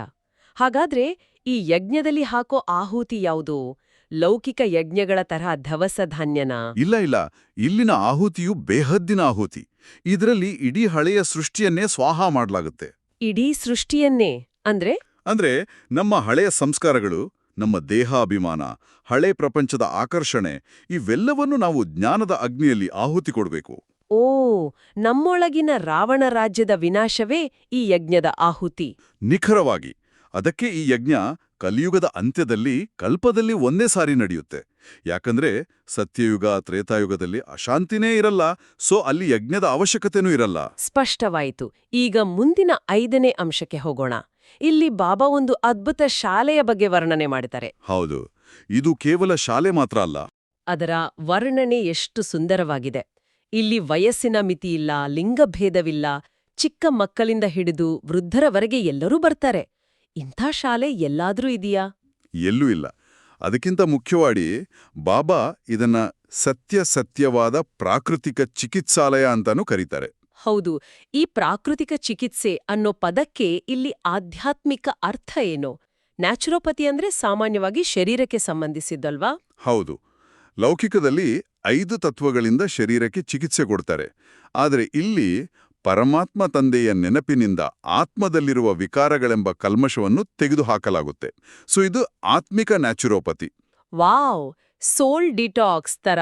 ಹಾಗಾದ್ರೆ ಈ ಯಜ್ಞದಲ್ಲಿ ಹಾಕೋ ಆಹುತಿ ಯಾವುದು? ಲೌಕಿಕ ಯಜ್ಞಗಳ ತರಹ ಧವಸ ಧಾನ್ಯನ? ಇಲ್ಲ ಇಲ್ಲ. ಇಲ್ಲಿನ ಆಹುತಿಯು ಬೇಹದ್ದಿನ ಆಹುತಿ. ಇದರಲ್ಲಿ ಇಡೀ ಹಳೆಯ ಸೃಷ್ಟಿಯನ್ನೇ ಸ್ವಾಹ ಮಾಡಲಾಗುತ್ತೆ. ಇಡೀ ಸೃಷ್ಟಿಯನ್ನೇ ಅಂದ್ರೆ? ಅಂದ್ರೆ ನಮ್ಮ ಹಳೆಯ ಸಂಸ್ಕಾರಗಳು ನಮ್ಮ ದೇಹಾಭಿಮಾನ ಹಳೆ ಪ್ರಪಂಚದ ಆಕರ್ಷಣೆ ಇವೆಲ್ಲವನ್ನು ನಾವು ಜ್ಞಾನದ ಅಗ್ನಿಯಲ್ಲಿ ಆಹುತಿ ಕೊಡಬೇಕು. ಓ ನಮ್ಮೊಳಗಿನ ರಾವಣ ರಾಜ್ಯದ ವಿನಾಶವೇ ಈ ಯಜ್ಞದ ಆಹುತಿ. ನಿಖರವಾಗಿ ಅದಕ್ಕೆ ಈ ಯಜ್ಞ ಕಲಿಯುಗದ ಅಂತ್ಯದಲ್ಲಿ ಕಲ್ಪದಲ್ಲಿ ಒಂದೇ ಸಾರಿ ನಡೆಯುತ್ತೆ. ಯಾಕಂದ್ರೆ ಸತ್ಯಯುಗ ತ್ರೇತಾಯುಗದಲ್ಲಿ ಅಶಾಂತಿನೇ ಇರಲ್ಲ ಸೊ ಅಲ್ಲಿ ಯಜ್ಞದ ಅವಶ್ಯಕತೆನೂ ಇರಲ್ಲ. ಸ್ಪಷ್ಟವಾಯಿತು. ಈಗ ಮುಂದಿನ ಐದನೇ ಅಂಶಕ್ಕೆ ಹೋಗೋಣ. ಇಲ್ಲಿ ಬಾಬಾ ಒಂದು ಅದ್ಭುತ ಶಾಲೆಯ ಬಗ್ಗೆ ವರ್ಣನೆ ಮಾಡಿದ್ದಾರೆ. ಹೌದು. ಇದು ಕೇವಲ ಶಾಲೆ ಮಾತ್ರ ಅಲ್ಲ. ಅದರ ವರ್ಣನೆ ಎಷ್ಟು ಸುಂದರವಾಗಿದೆ. ಇಲ್ಲಿ ವಯಸ್ಸಿನ ಮಿತಿಯಿಲ್ಲ ಲಿಂಗಭೇದವಿಲ್ಲ ಚಿಕ್ಕ ಮಕ್ಕಳಿಂದ ಹಿಡಿದು ವೃದ್ಧರವರೆಗೆ ಎಲ್ಲರೂ ಬರ್ತಾರೆ. ಇಂಥ ಶಾಲೆ ಎಲ್ಲಾದ್ರೂ ಇದೆಯಾ? ಎಲ್ಲೂ ಇಲ್ಲ. ಅದಕ್ಕಿಂತ ಮುಖ್ಯವಾಗಿ ಬಾಬಾ ಇದನ್ನ ಸತ್ಯ ಸತ್ಯವಾದ ಪ್ರಾಕೃತಿಕ ಚಿಕಿತ್ಸಾಲಯ ಅಂತಾನೂ ಕರೀತಾರೆ. ಹೌದು ಈ ಪ್ರಾಕೃತಿಕ ಚಿಕಿತ್ಸೆ ಅನ್ನೋ ಪದಕ್ಕೆ ಇಲ್ಲಿ ಆಧ್ಯಾತ್ಮಿಕ ಅರ್ಥ ಏನು? ನ್ಯಾಚುರೋಪತಿ ಅಂದ್ರೆ ಸಾಮಾನ್ಯವಾಗಿ ಶರೀರಕ್ಕೆ ಸಂಬಂಧಿಸಿದ್ದಲ್ವಾ? ಹೌದು. ಲೌಕಿಕದಲ್ಲಿ ಐದು ತತ್ವಗಳಿಂದ ಶರೀರಕ್ಕೆ ಚಿಕಿತ್ಸೆ ಕೊಡ್ತಾರೆ. ಆದರೆ ಇಲ್ಲಿ ಪರಮಾತ್ಮ ತಂದೆಯ ನೆನಪಿನಿಂದ ಆತ್ಮದಲ್ಲಿರುವ ವಿಕಾರಗಳೆಂಬ ಕಲ್ಮಶವನ್ನು ತೆಗೆದುಹಾಕಲಾಗುತ್ತೆ. ಸೊ ಇದು ಆತ್ಮಿಕ ನ್ಯಾಚುರೋಪತಿ. ವಾವ್! ಸೋಲ್ ಡಿಟಾಕ್ಸ್ ತರ.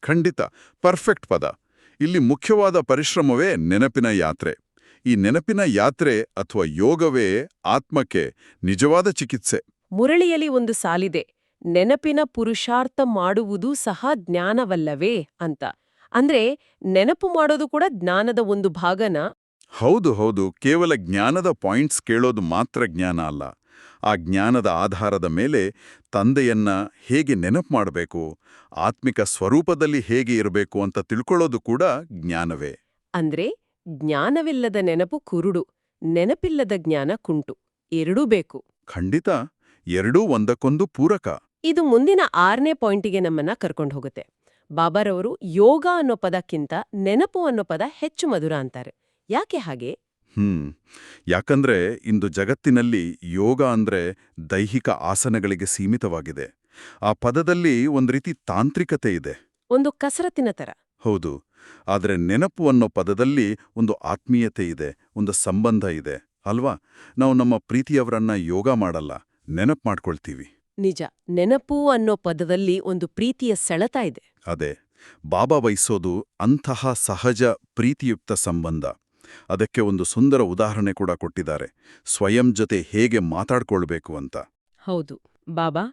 ಖಂಡಿತ. ಪರ್ಫೆಕ್ಟ್ ಪದ. ಇಲ್ಲಿ ಮುಖ್ಯವಾದ ಪರಿಶ್ರಮವೇ ನೆನಪಿನ ಯಾತ್ರೆ. ಈ ನೆನಪಿನ ಯಾತ್ರೆ ಅಥವಾ ಯೋಗವೇ ಆತ್ಮಕ್ಕೆ ನಿಜವಾದ ಚಿಕಿತ್ಸೆ. ಮುರಳಿಯಲ್ಲಿ ಒಂದು ಸಾಲಿದೆ ನೆನಪಿನ ಪುರುಷಾರ್ಥ ಮಾಡುವುದು ಸಹ ಜ್ಞಾನವಲ್ಲವೇ ಅಂತ. ಅಂದ್ರೆ ನೆನಪು ಮಾಡೋದು ಕೂಡ ಜ್ಞಾನದ ಒಂದು ಭಾಗನ? ಹೌದು ಹೌದು. ಕೇವಲ ಜ್ಞಾನದ ಪಾಯಿಂಟ್ಸ್ ಕೇಳೋದು ಮಾತ್ರ ಜ್ಞಾನ ಅಲ್ಲ. ಆ ಜ್ಞಾನದ ಆಧಾರದ ಮೇಲೆ ತಂದೆಯನ್ನ ಹೇಗೆ ನೆನಪು ಮಾಡಬೇಕು ಆತ್ಮಿಕ ಸ್ವರೂಪದಲ್ಲಿ ಹೇಗೆ ಇರಬೇಕು ಅಂತ ತಿಳ್ಕೊಳ್ಳೋದು ಕೂಡ ಜ್ಞಾನವೇ. ಅಂದ್ರೆ ಜ್ಞಾನವಿಲ್ಲದ ನೆನಪು ಕುರುಡು ನೆನಪಿಲ್ಲದ ಜ್ಞಾನ ಕುಂಟು ಎರಡೂ ಬೇಕು. ಖಂಡಿತ ಎರಡೂ ಒಂದಕ್ಕೊಂದು ಪೂರಕ. ಇದು ಮುಂದಿನ ಆರನೇ ಪಾಯಿಂಟಿಗೆ ನಮ್ಮನ್ನ ಕರ್ಕೊಂಡು ಹೋಗುತ್ತೆ. ಬಾಬಾರವರು ಯೋಗ ಅನ್ನೋ ಪದಕ್ಕಿಂತ ನೆನಪು ಅನ್ನೋ ಪದ ಹೆಚ್ಚು ಮಧುರ ಅಂತಾರೆ. ಯಾಕೆ ಹಾಗೆ? ಹ್ಮ್ ಯಾಕಂದ್ರೆ ಇಂದು ಜಗತ್ತಿನಲ್ಲಿ ಯೋಗ ಅಂದ್ರೆ ದೈಹಿಕ ಆಸನಗಳಿಗೆ ಸೀಮಿತವಾಗಿದೆ. ಆ ಪದದಲ್ಲಿ ಒಂದು ರೀತಿ ತಾಂತ್ರಿಕತೆ ಇದೆ. ಒಂದು ಕಸರತ್ತಿನ ತರ. ಹೌದು ಆದರೆ ನೆನಪು ಅನ್ನೋ ಪದದಲ್ಲಿ ಒಂದು ಆತ್ಮೀಯತೆ ಇದೆ ಒಂದು ಸಂಬಂಧ ಇದೆ ಅಲ್ವಾ? ನಾವು ನಮ್ಮ ಪ್ರೀತಿಯವರನ್ನ ಯೋಗ ಮಾಡಲ್ಲ ನೆನಪು ಮಾಡ್ಕೊಳ್ತೀವಿ. ನಿಜ ನೆನಪು ಅನ್ನೋ ಪದದಲ್ಲಿ ಒಂದು ಪ್ರೀತಿಯ ಸೆಳೆತ ಇದೆ. ಅದೇ ಬಾಬಾ ವಹಿಸೋದು ಅಂತಹ ಸಹಜ ಪ್ರೀತಿಯುಕ್ತ ಸಂಬಂಧ. ಅದಕ್ಕೆ ಒಂದು ಸುಂದರ ಉದಾಹರಣೆ ಕೂಡ ಕೊಟ್ಟಿದ್ದಾರೆ ಸ್ವಯಂ ಜೊತೆ ಹೇಗೆ ಮಾತಾಡ್ಕೊಳ್ಬೇಕು ಅಂತ. ಹೌದು ಬಾಬಾ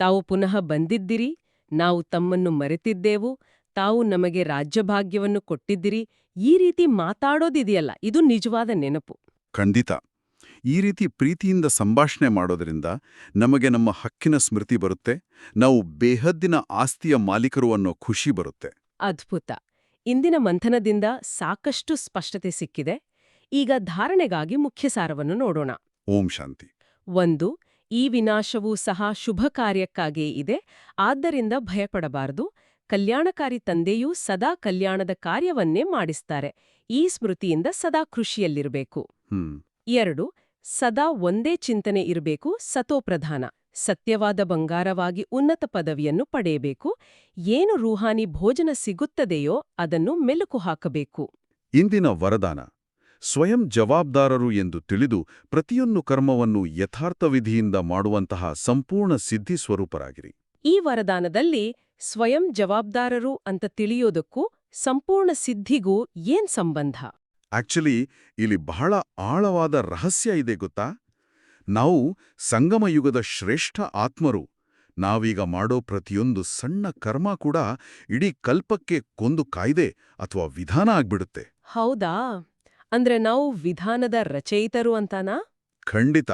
ತಾವು ಪುನಃ ಬಂದಿದ್ದಿರಿ ನಾವು ತಮ್ಮನ್ನು ಮರೆತಿದ್ದೆವು ತಾವು ನಮಗೆ ರಾಜ್ಯಭಾಗ್ಯವನ್ನು ಕೊಟ್ಟಿದ್ದಿರಿ ಈ ರೀತಿ ಮಾತಾಡೋದಿದೆಯಲ್ಲ ಇದು ನಿಜವಾದ ನೆನಪು. ಖಂಡಿತ. ಈ ರೀತಿ ಪ್ರೀತಿಯಿಂದ ಸಂಭಾಷಣೆ ಮಾಡೋದರಿಂದ ನಮಗೆ ನಮ್ಮ ಹಕ್ಕಿನ ಸ್ಮೃತಿ ಬರುತ್ತೆ ನಾವು ಬೇಹದ್ದಿನ ಆಸ್ತಿಯ ಮಾಲೀಕರು ಅನ್ನೋ ಖುಷಿ ಬರುತ್ತೆ. ಅದ್ಭುತ. ಇಂದಿನ ಮಂಥನದಿಂದ ಸಾಕಷ್ಟು ಸ್ಪಷ್ಟತೆ ಸಿಕ್ಕಿದೆ. ಈಗ ಧಾರಣೆಗಾಗಿ ಮುಖ್ಯ ಸಾರವನ್ನು ನೋಡೋಣ. ಓಂ ಶಾಂತಿ. ಒಂದು ಈ ವಿನಾಶವೂ ಸಹ ಶುಭ ಕಾರ್ಯಕ್ಕಾಗಿಯೇ ಇದೆ ಆದ್ದರಿಂದ ಭಯಪಡಬಾರದು. ಕಲ್ಯಾಣಕಾರಿ ತಂದೆಯೂ ಸದಾ ಕಲ್ಯಾಣದ ಕಾರ್ಯವನ್ನೇ ಮಾಡಿಸ್ತಾರೆ. ಈ ಸ್ಮೃತಿಯಿಂದ ಸದಾ ಖುಷಿಯಲ್ಲಿರಬೇಕು ಹ್ಮ್. ಎರಡು ಸದಾ ಒಂದೇ ಚಿಂತನೆ ಇರಬೇಕು ಸತೋಪ್ರಧಾನ. ಸತ್ಯವಾದ ಬಂಗಾರವಾಗಿ ಉನ್ನತ ಪದವಿಯನ್ನು ಪಡೆಯಬೇಕು. ಏನು ರೂಹಾನಿ ಭೋಜನ ಸಿಗುತ್ತದೆಯೋ ಅದನ್ನು ಮೆಲುಕು ಹಾಕಬೇಕು. ಇಂದಿನ ವರದಾನ. ಸ್ವಯಂ ಜವಾಬ್ದಾರರು ಎಂದು ತಿಳಿದು ಪ್ರತಿಯೊಂದು ಕರ್ಮವನ್ನು ಯಥಾರ್ಥವಿಧಿಯಿಂದ ಮಾಡುವಂತಹ ಸಂಪೂರ್ಣ ಸಿದ್ಧಿ ಸ್ವರೂಪರಾಗಿರಿ. ಈ ವರದಾನದಲ್ಲಿ ಸ್ವಯಂ ಜವಾಬ್ದಾರರು ಅಂತ ತಿಳಿಯೋದಕ್ಕೂ ಸಂಪೂರ್ಣ ಸಿದ್ಧಿಗೂ ಏನ್ ಸಂಬಂಧ? ಆಕ್ಚುಲಿ ಇಲ್ಲಿ ಬಹಳ ಆಳವಾದ ರಹಸ್ಯ ಇದೆ ಗೊತ್ತಾ? ನಾವು ಸಂಗಮಯುಗದ ಶ್ರೇಷ್ಠ ಆತ್ಮರು. ನಾವೀಗ ಮಾಡೋ ಪ್ರತಿಯೊಂದು ಸಣ್ಣ ಕರ್ಮ ಕೂಡ ಇಡೀ ಕಲ್ಪಕ್ಕೆ ಕೊಂದು ಕಾಯ್ದೆ ಅಥವಾ ವಿಧಾನ ಆಗ್ಬಿಡುತ್ತೆ. ಹೌದಾ? ಅಂದ್ರೆ ನಾವು ವಿಧಾನದ ರಚಯಿತರು ಅಂತಾನಾ? ಖಂಡಿತ.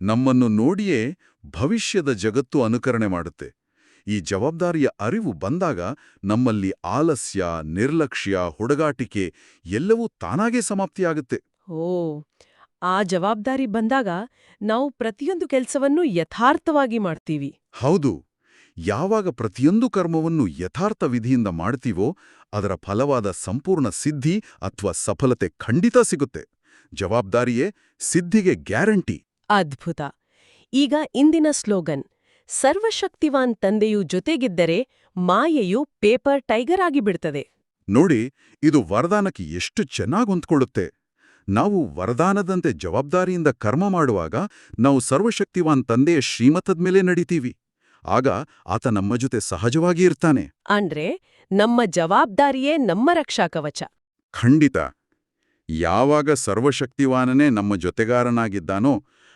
ನಮ್ಮನ್ನು ನೋಡಿಯೇ ಭವಿಷ್ಯದ ಜಗತ್ತು ಅನುಕರಣೆ ಮಾಡುತ್ತೆ. ಈ ಜವಾಬ್ದಾರಿಯ ಅರಿವು ಬಂದಾಗ ನಮ್ಮಲ್ಲಿ ಆಲಸ್ಯ ನಿರ್ಲಕ್ಷ್ಯ ಹುಡುಗಾಟಿಕೆ ಎಲ್ಲವೂ ತಾನಾಗೇ ಸಮಾಪ್ತಿಯಾಗುತ್ತೆ. ಓ ಆ ಜವಾಬ್ದಾರಿ ಬಂದಾಗ ನಾವು ಪ್ರತಿಯೊಂದು ಕೆಲಸವನ್ನು ಯಥಾರ್ಥವಾಗಿ ಮಾಡ್ತೀವಿ. ಹೌದು ಯಾವಾಗ ಪ್ರತಿಯೊಂದು ಕರ್ಮವನ್ನು ಯಥಾರ್ಥ ವಿಧಿಯಿಂದ ಮಾಡ್ತೀವೋ ಅದರ ಫಲವಾದ ಸಂಪೂರ್ಣ ಸಿದ್ಧಿ ಅಥವಾ ಸಫಲತೆ ಖಂಡಿತ ಸಿಗುತ್ತೆ. ಜವಾಬ್ದಾರಿಯೇ ಸಿದ್ಧಿಗೆ ಗ್ಯಾರಂಟಿ. ಅದ್ಭುತ. ಈಗ ಇಂದಿನ ಸ್ಲೋಗನ್ ಸರ್ವಶಕ್ತಿವಾನ್ ತಂದೆಯು ಜೊತೆಗಿದ್ದರೆ ಮಾಯೆಯು ಪೇಪರ್ ಟೈಗರ್ ಆಗಿಬಿಡ್ತದೆ ನೋಡಿ ಇದು ವರದಾನಕ್ಕೆ ಎಷ್ಟು ಚೆನ್ನಾಗಿ ಹೊಂದ್ಕೊಳ್ಳುತ್ತೆ. ನಾವು ವರದಾನದಂತೆ ಜವಾಬ್ದಾರಿಯಿಂದ ಕರ್ಮ ಮಾಡುವಾಗ ನಾವು ಸರ್ವಶಕ್ತಿವಾನ್ ತಂದೆಯ ಶ್ರೀಮತದ ಮೇಲೆ ನಡೀತೀವಿ. ಆಗ ಆತ ನಮ್ಮ ಜೊತೆ ಸಹಜವಾಗಿ ಇರ್ತಾನೆ. ಅಂದ್ರೆ ನಮ್ಮ ಜವಾಬ್ದಾರಿಯೇ ನಮ್ಮ ರಕ್ಷಾ ಕವಚ ಖಂಡಿತ. ಯಾವಾಗ ಸರ್ವಶಕ್ತಿವಾನನೇ ನಮ್ಮ ಜೊತೆಗಾರನಾಗಿದ್ದಾನೋ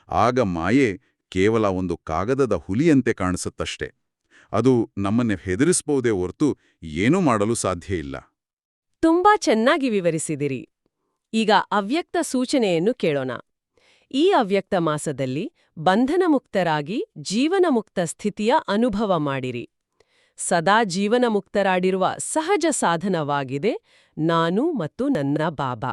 ಆಗ ಮಾಯೆ ಕೇವಲ ಒಂದು ಕಾಗದದ ಹುಲಿಯಂತೆ ಕಾಣಿಸುತ್ತಷ್ಟೆ. ಅದು ನಮ್ಮನ್ನು ಹೆದರಿಸಬಹುದೇ ಹೊರತು ಏನೂ ಮಾಡಲು ಸಾಧ್ಯ ಇಲ್ಲ. ತುಂಬಾ ಚೆನ್ನಾಗಿ ವಿವರಿಸಿದಿರಿ. ಈಗ ಅವ್ಯಕ್ತ ಸೂಚನೆಯನ್ನು ಕೇಳೋಣ. ಈ ಅವ್ಯಕ್ತ ಮಾಸದಲ್ಲಿ ಬಂಧನಮುಕ್ತರಾಗಿ ಜೀವನಮುಕ್ತ ಸ್ಥಿತಿಯ ಅನುಭವ ಮಾಡಿರಿ. ಸದಾ ಜೀವನಮುಕ್ತರಾಡಿರುವ ಸಹಜ ಸಾಧನವಾಗಿದೆ ನಾನು ಮತ್ತು ನನ್ನ ಬಾಬಾ.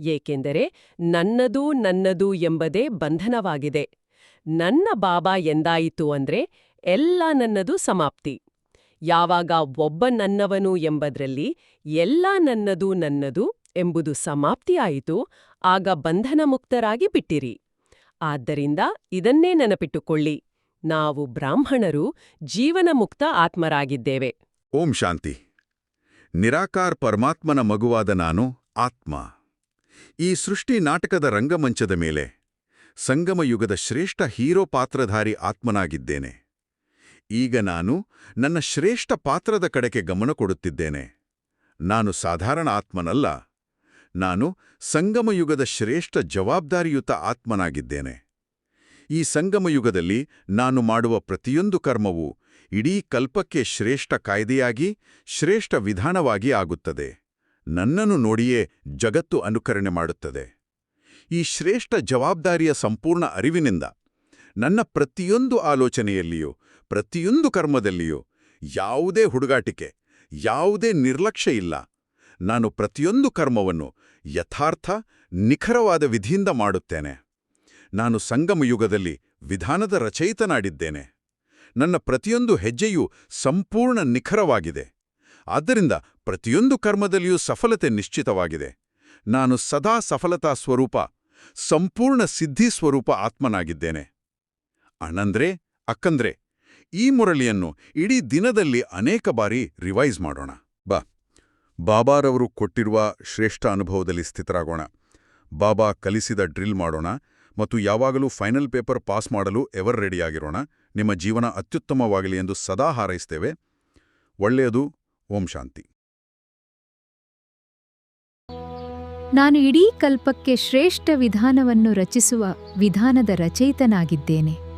ಏಕೆಂದರೆ ನನ್ನದು ನನ್ನದು ಎಂಬದೇ ಬಂಧನವಾಗಿದೆ. ನನ್ನ ಬಾಬಾ ಎಂದಾಯಿತು ಅಂದ್ರೆ ಎಲ್ಲ ನನ್ನದು ಸಮಾಪ್ತಿ. ಯಾವಾಗ ಒಬ್ಬ ನನ್ನವನು ಎಂಬುದರಲ್ಲಿ ಎಲ್ಲ ನನ್ನದು ನನ್ನದು ಎಂಬುದು ಸಮಾಪ್ತಿಯಾಯಿತು ಆಗ ಬಂಧನ ಮುಕ್ತರಾಗಿ ಬಿಟ್ಟಿರಿ. ಆದ್ದರಿಂದ ಇದನ್ನೇ ನೆನಪಿಟ್ಟುಕೊಳ್ಳಿ, ನಾವು ಬ್ರಾಹ್ಮಣರು ಜೀವನ ಮುಕ್ತ ಆತ್ಮರಾಗಿದ್ದೇವೆ. ಓಂ ಶಾಂತಿ. ನಿರಾಕಾರ್ ಪರಮಾತ್ಮನ ಮಗುವಾದ ನಾನು ಆತ್ಮ. ಈ ಸೃಷ್ಟಿ ನಾಟಕದ ರಂಗಮಂಚದ ಮೇಲೆ ಸಂಗಮಯುಗದ ಶ್ರೇಷ್ಠ ಹೀರೋ ಪಾತ್ರಧಾರಿ ಆತ್ಮನಾಗಿದ್ದೇನೆ. ಈಗ ನಾನು ನನ್ನ ಶ್ರೇಷ್ಠ ಪಾತ್ರದ ಕಡೆಗೆ ಗಮನ ಕೊಡುತ್ತಿದ್ದೇನೆ. ನಾನು ಸಾಧಾರಣ ಆತ್ಮನಲ್ಲ. ನಾನು ಸಂಗಮಯುಗದ ಶ್ರೇಷ್ಠ ಜವಾಬ್ದಾರಿಯುತ ಆತ್ಮನಾಗಿದ್ದೇನೆ. ಈ ಸಂಗಮಯುಗದಲ್ಲಿ ನಾನು ಮಾಡುವ ಪ್ರತಿಯೊಂದು ಕರ್ಮವು ಇಡೀ ಕಲ್ಪಕ್ಕೆ ಶ್ರೇಷ್ಠ ಕಾಯ್ದೆಯಾಗಿ, ಶ್ರೇಷ್ಠ ವಿಧಾನವಾಗಿ ಆಗುತ್ತದೆ. ನನ್ನನ್ನು ನೋಡಿಯೇ ಜಗತ್ತು ಅನುಕರಣೆ ಮಾಡುತ್ತದೆ. ಈ ಶ್ರೇಷ್ಠ ಜವಾಬ್ದಾರಿಯ ಸಂಪೂರ್ಣ ಅರಿವಿನಿಂದ ನನ್ನ ಪ್ರತಿಯೊಂದು ಆಲೋಚನೆಯಲ್ಲಿಯೂ, ಪ್ರತಿಯೊಂದು ಕರ್ಮದಲ್ಲಿಯೂ ಯಾವುದೇ ಹುಡುಗಾಟಿಕೆ, ಯಾವುದೇ ನಿರ್ಲಕ್ಷ್ಯ ಇಲ್ಲ. ನಾನು ಪ್ರತಿಯೊಂದು ಕರ್ಮವನ್ನು ಯಥಾರ್ಥ, ನಿಖರವಾದ ವಿಧಿಯಿಂದ ಮಾಡುತ್ತೇನೆ. ನಾನು ಸಂಗಮಯುಗದಲ್ಲಿ ವಿಧಾನದ ರಚಯಿತನಾಡಿದ್ದೇನೆ ನನ್ನ ಪ್ರತಿಯೊಂದು ಹೆಜ್ಜೆಯೂ ಸಂಪೂರ್ಣ ನಿಖರವಾಗಿದೆ. ಆದ್ದರಿಂದ ಪ್ರತಿಯೊಂದು ಕರ್ಮದಲ್ಲಿಯೂ ಸಫಲತೆ ನಿಶ್ಚಿತವಾಗಿದೆ. ನಾನು ಸದಾ ಸಫಲತಾ ಸ್ವರೂಪ ಸಂಪೂರ್ಣ ಸಿದ್ಧಿ ಸ್ವರೂಪ ಆತ್ಮನಾಗಿದ್ದೇನೆ. ಅಣ್ಣಂದ್ರೆ, ಅಕ್ಕಂದ್ರೆ, ಈ ಮುರಳಿಯನ್ನು ಇಡೀ ದಿನದಲ್ಲಿ ಅನೇಕ ಬಾರಿ ರಿವೈಸ್ ಮಾಡೋಣ. ಬಾ. ಬಾಬಾರವರು ಕೊಟ್ಟಿರುವ ಶ್ರೇಷ್ಠ ಅನುಭವದಲ್ಲಿ ಸ್ಥಿತರಾಗೋಣ. ಬಾಬಾ ಕಲಿಸಿದ ಡ್ರಿಲ್ ಮಾಡೋಣ ಮತ್ತು ಯಾವಾಗಲೂ ಫೈನಲ್ ಪೇಪರ್ ಪಾಸ್ ಮಾಡಲು ಎವರ್ ರೆಡಿಯಾಗಿರೋಣ. ನಿಮ್ಮ ಜೀವನ ಅತ್ಯುತ್ತಮವಾಗಲಿ ಎಂದು ಸದಾ ಹಾರೈಸ್ತೇವೆ. ಒಳ್ಳೆಯದು. ಓಂ ಶಾಂತಿ. ನಾನು ಇಡೀ ಕಲ್ಪಕ್ಕೆ ಶ್ರೇಷ್ಠ ವಿಧಾನವನ್ನು ರಚಿಸುವ ವಿಧಾನದ ರಚಯಿತನಾಗಿದ್ದೇನೆ.